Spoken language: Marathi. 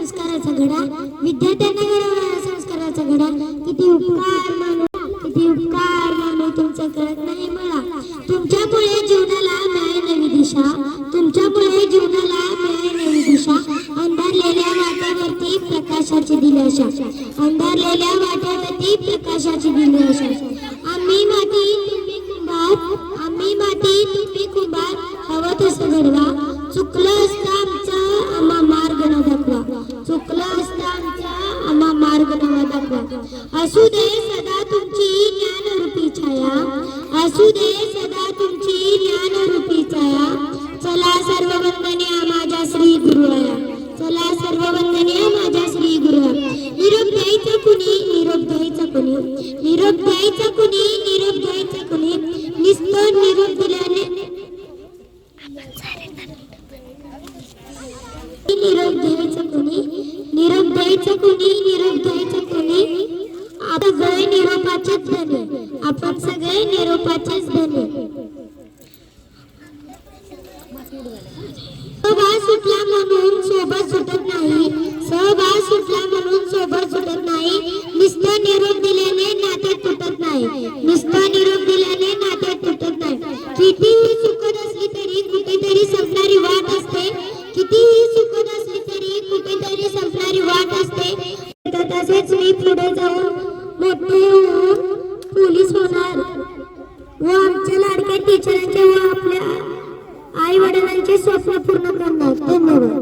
संस्काराचा घडा विद्यार्थ्यांना घडवणारा संस्काराचा घडा. किती उपकार मानू किती उपकार मानू तुमचं कळत नाही मला. तुमच्यामुळे जीवनाला मिळाली नवी दिशा तुमच्यामुळे जीवनाला मिळाली नवी दिशा. अंधारलेल्या वाट्यावरती प्रकाशाची दिलाशा अंधारलेल्या वाट्यावरती प्रकाशाची दिलाशा. आम्ही माती तुम्ही कुंभार आम्ही माती तुम्ही कुंभार. हवं तसं घडवा. चुकलं चुकला असता आमचा आम्हा मार्ग नवा दाखवा. असू दे सदा तुमची ज्ञानरूपी छाया. असू दे सदा तुमची ज्ञानरूपी छाया. चला सर्व वंदनीय माझ्या श्री गुरुया चला सर्व वंदनीय माझ्या श्री गुरु निरोप द्यायचं कुणी? निरोप द्यायचं कुणी? निरोप द्यायचं निरोप द्यायचं कोणी? निरोप द्यायचं कोणी? निरोप द्यायचं कोणी? आपण सगळे निरोपाचेच धने. आपण सगळे निरोपाचेच धने. सहभाग सुटला म्हणून सोबत सुटत नाही. सहभाग सुटला म्हणून सोबत सुटत नाही. नुसतं निरोप दिल्याने नाते तुटत नाही. नुसतं निरोप दिल्याने नाते तुटत नाही. कितीही चुकत असली तरी कुठेतरी संपणारी वाट असते. कितीही तसेच मी पुढे जाऊन मोठे होऊन पोलीस होणार व आमच्या लाडक्या टीचरांचे व आपल्या आई वडिलांचे स्वप्न पूर्ण करणार. धन्यवाद.